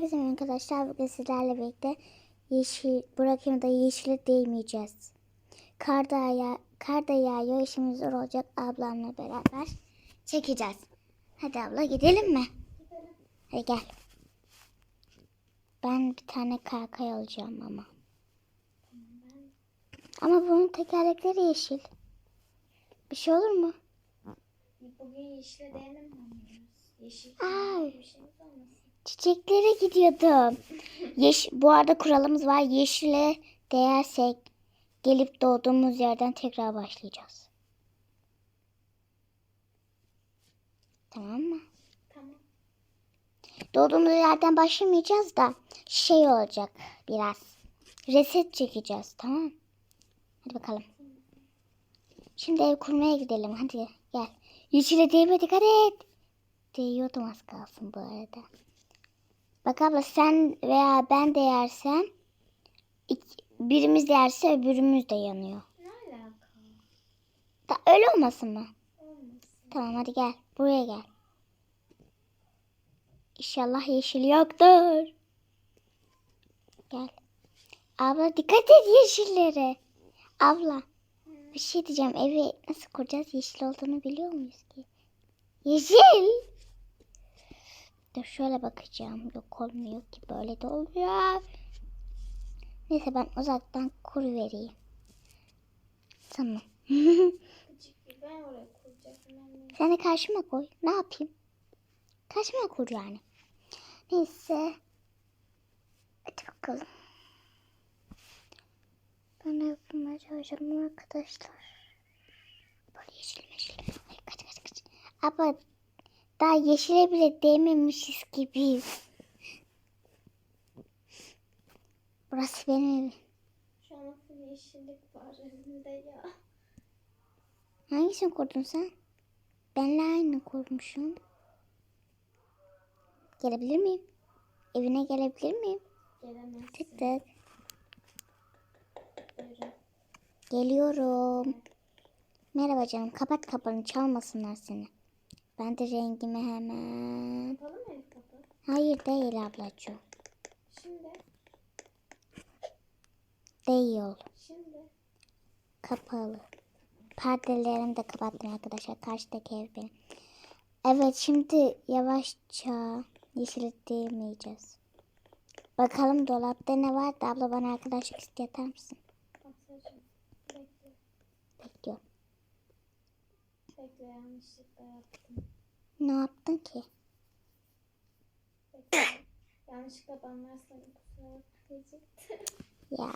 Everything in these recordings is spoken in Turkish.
Herkese merhaba arkadaşlar. Bugün sizlerle birlikte yeşil, bırakayım da yeşili değmeyeceğiz. Kar da, ya, kar da yağıyor. İşimiz zor olacak. Ablamla beraber çekeceğiz. Hadi abla gidelim mi? Hadi gel. Ben bir tane kaykay alacağım ama. Ama bunun tekerlekleri yeşil. Bir şey olur mu? Bugün yeşile dayanamıyoruz. Yeşil Ay. bir şeyimiz olmasın. Çiçeklere gidiyordum. Yeş bu arada kuralımız var. Yeşile değersek gelip doğduğumuz yerden tekrar başlayacağız. Tamam mı? Tamam. Doğduğumuz yerden başlamayacağız da şey olacak biraz. Reset çekeceğiz tamam? Hadi bakalım. Şimdi ev kurmaya gidelim hadi gel. Yeşile değmedik hadi. Değiyordum az kalsın bu arada. Bak abla sen veya ben de yersem ik- birimiz de yerse öbürümüz de yanıyor. Ne alaka? Da öyle olmasın mı? Olmasın. Tamam hadi gel. Buraya gel. İnşallah yeşil yoktur. Gel. Abla dikkat et yeşillere. Abla bir şey diyeceğim. Evi nasıl kuracağız? Yeşil olduğunu biliyor muyuz ki? Yeşil. Dur şöyle bakacağım. Yok olmuyor ki. Böyle de olmuyor. Neyse ben uzaktan kur vereyim. Tamam. Sen de karşıma koy. Ne yapayım? Karşıma kur yani. Neyse. Hadi bakalım. Ben yapmaya çalışacağım arkadaşlar. Böyle yeşil meşil. Kaç kaç kaç. Ama daha yeşile bile değmemişiz gibi. Burası benim evim. Şu an full yeşillik var önümde ya. Hangisini kurdun sen? Benle aynı kurmuşum. Gelebilir miyim? Evine gelebilir miyim? Gelemezsin. Tık tık. Buyurun. Geliyorum. Merhaba canım. Kapat kapını çalmasınlar seni. Ben de rengimi hemen... Kapalı mı kapı? Hayır değil ablacığım. Şimdi. Değil. Şimdi. Kapalı. Perdelerimi de kapattım arkadaşlar. Karşıdaki ev benim. Evet şimdi yavaşça yeşil değmeyeceğiz. Bakalım dolapta ne var da abla bana arkadaşlık isteği atar mısın? Bekliyorum. Bekle yanlışlıkla yaptım. Ne yaptın ki? Yanlışlıkla banlarsan. Ya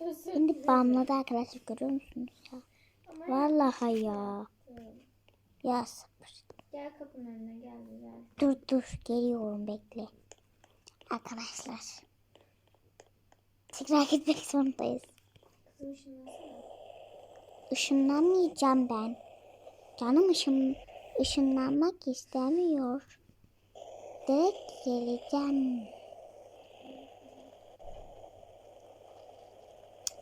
şimdi bamladı arkadaşlar görüyor musunuz ya? Ama Vallahi ya. Ya sabır. Gel kapının önüne gel gel. Dur dur geliyorum bekle. Arkadaşlar. Tekrar gitmek zorundayız. Kızım ışınlasana. Işınlanmayacağım ben. Canım ışın, ışınlanmak istemiyor. Direkt geleceğim.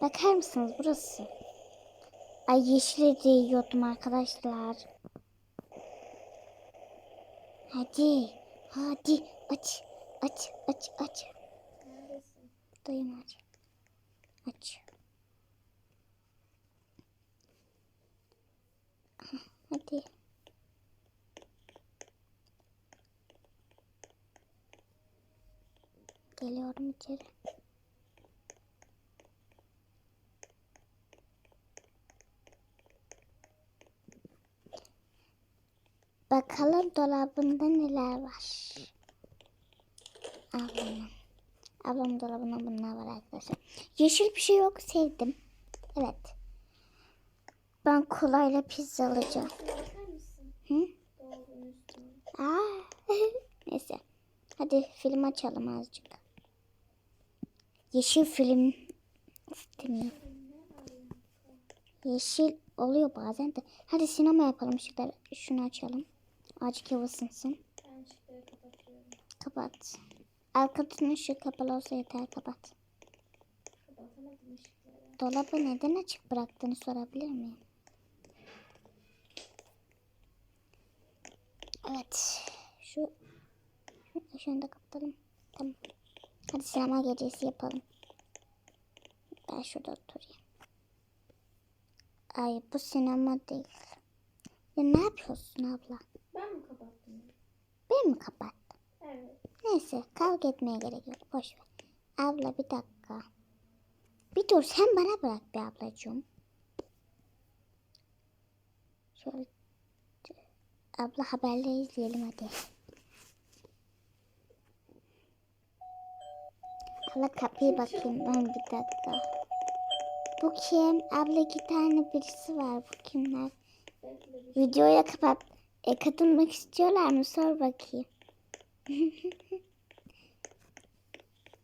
Bakar mısınız burası? Ay yeşile değiyordum arkadaşlar. Hadi. Hadi. Aç. Aç. Aç. Aç. Neredesin? Dayım aç. Aç. Hadi. Geliyorum içeri. Bakalım dolabında neler var. Ablamın. Ablamın dolabında bunlar var arkadaşlar. Yeşil bir şey yok sevdim. Evet. Ben kolayla pizza alacağım. Hı? Aa. Neyse. Hadi film açalım azıcık. Yeşil film istemiyorum. Yeşil oluyor bazen de. Hadi sinema yapalım. Şurada, şunu açalım. Azıcık hava ısınsın. Kapat. Arkasının ışığı kapalı olsa yeter kapat. Dolabı neden açık bıraktığını sorabilir miyim? Evet. Şu, şu ışığını da kapatalım. Hadi sinema gecesi yapalım. Ben şurada oturayım. Ay bu sinema değil. Ya ne yapıyorsun abla? Ben mi kapattım? Ben mi kapattım? Evet. Neyse kavga etmeye gerek yok. Boş ver. Abla bir dakika. Bir dur sen bana bırak bir ablacığım. Şöyle. Abla haberleri izleyelim hadi. Abla kapıyı bakayım ben bir dakika. Bu kim? Abla iki tane birisi var. Bu kimler? Videoya kapat. E, katılmak istiyorlar mı? Sor bakayım.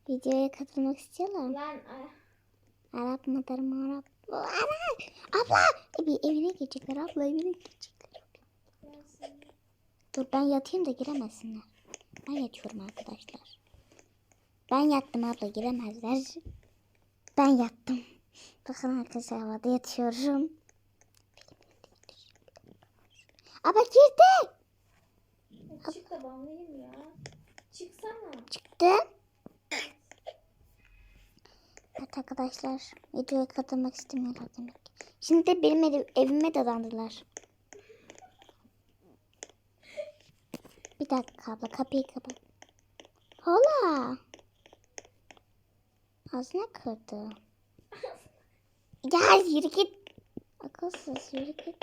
Videoya katılmak istiyorlar mı? Ay. Arap mıdır mı Arap? Abla! E, evine girecekler. Abla evine girecekler. Dur ben yatayım da giremezsinler. Ben yatıyorum arkadaşlar. Ben yattım abla giremezler. Ben yattım. Bakın arkadaşlar havada yatıyorum. Abla girdi. Çık da banlayayım ya. Çıksana. Çıktım. Evet arkadaşlar videoya katılmak istemiyorlar demek. Şimdi de benim ev- evime dadandılar. Bir dakika abla kapıyı kapat. Hola. Ağzına kırdı. Ya yürü git. Akılsız yürü git.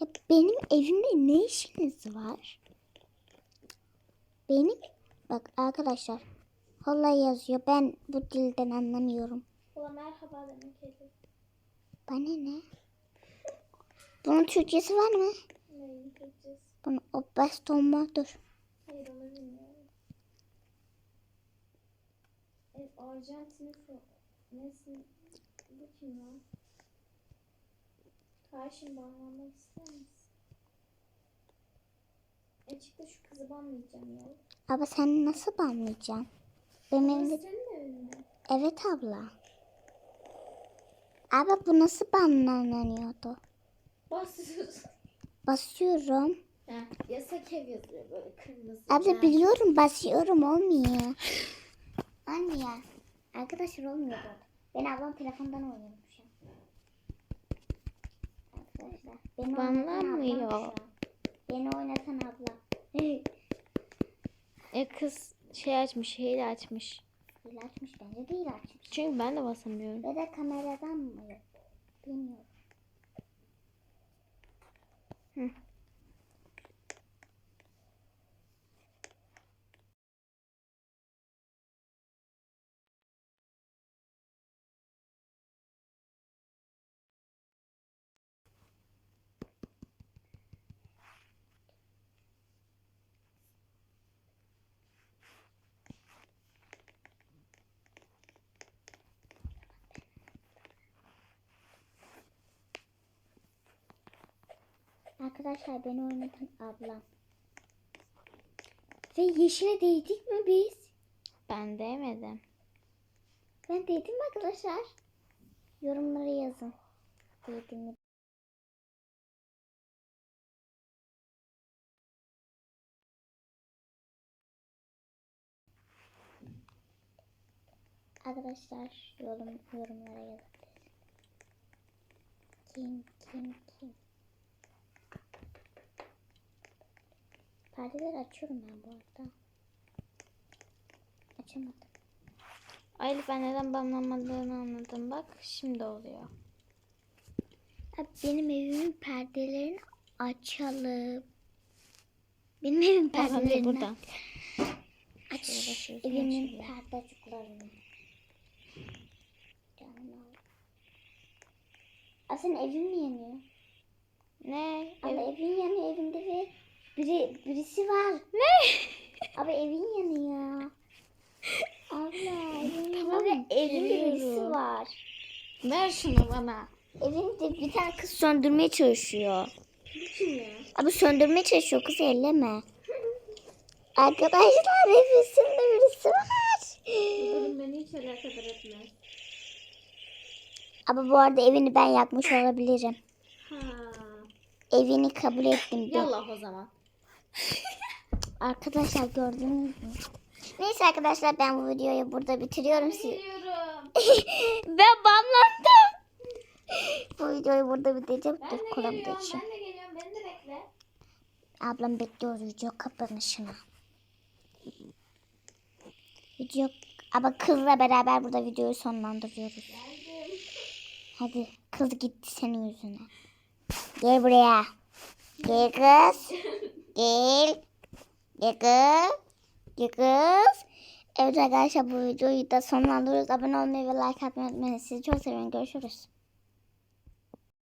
Ya benim evimde ne işiniz var? Benim bak arkadaşlar Holla yazıyor. Ben bu dilden anlamıyorum. Ola merhaba demek kedi. Bana ne? Bunun Türkçesi var mı? Bunun o baston mu? Dur. Hayır onu bilmiyorum. E, Arjantin'in fo- Nesin? Bu kim lan? Karşım banlanmak ister misin? E çık da şu kızı banlayacağım ya. Abla sen nasıl banlayacaksın? Benim evimde... senin evin? Evet abla. Abla bu nasıl banlanıyordu? Basıyorsun. Basıyorum. Ha, yasak ev yazıyor böyle kırmızı. Abla biliyorum basıyorum olmuyor. Anne Arkadaşlar olmuyor bu. Ben ablam telefondan oynuyorum şu an. Arkadaşlar. Beni Banlanmıyor. Beni oynatan abla. E kız şey açmış, hile açmış. Değil açmış bence değil açmış. Çünkü ben de basamıyorum. Ya da kameradan mı? Bilmiyorum. Hı. Arkadaşlar beni oynatan ablam. Ve yeşile değdik mi biz? Ben değmedim. Ben değdim mi arkadaşlar? Yorumlara yazın. Değdim mi? Arkadaşlar yorum, yorumlara yazın. Kim kim kim? Perdeleri açıyorum ben bu arada. Açamadım. Aylif ben neden banlamadığını anladım. Bak şimdi oluyor. Benim evimin perdelerini açalım. Benim evim Tamam dur perdelerini buradan. aç. Başlıyorsun, Evimin perdeciklerini. Aa, senin evin mi yanıyor? Ne? Ev- evin yanıyor evinde bir biri, birisi var. Ne? Abi evin yanıyor. Abla evin Tamam, yanıyor. Evinde birisi var. Ver şunu bana. Evinde bir tane kız söndürmeye çalışıyor. Kim ya? Abi söndürmeye çalışıyor kız elleme. Arkadaşlar evimizde birisi var. Durum beni hiç alakadar etmez. Ama bu arada evini ben yakmış olabilirim. Ha. Evini kabul ettim. Yallah o zaman. Arkadaşlar gördünüz mü? Neyse arkadaşlar ben bu videoyu burada bitiriyorum. Ben banlandım. bu videoyu burada bitireceğim. Ben Dur geliyorum. geçeyim. Ben de geliyorum. Beni de bekle. Ablam bekliyor video kapanışını. Video ama kızla beraber burada videoyu sonlandırıyoruz. Geldim. Hadi kız gitti senin yüzüne. Gel buraya. Gel kız. Gel. Gel kız. Gel kız. Evet arkadaşlar bu videoyu da sonlandırıyoruz. Abone olmayı ve like atmayı unutmayın. Sizi çok seviyorum. Görüşürüz.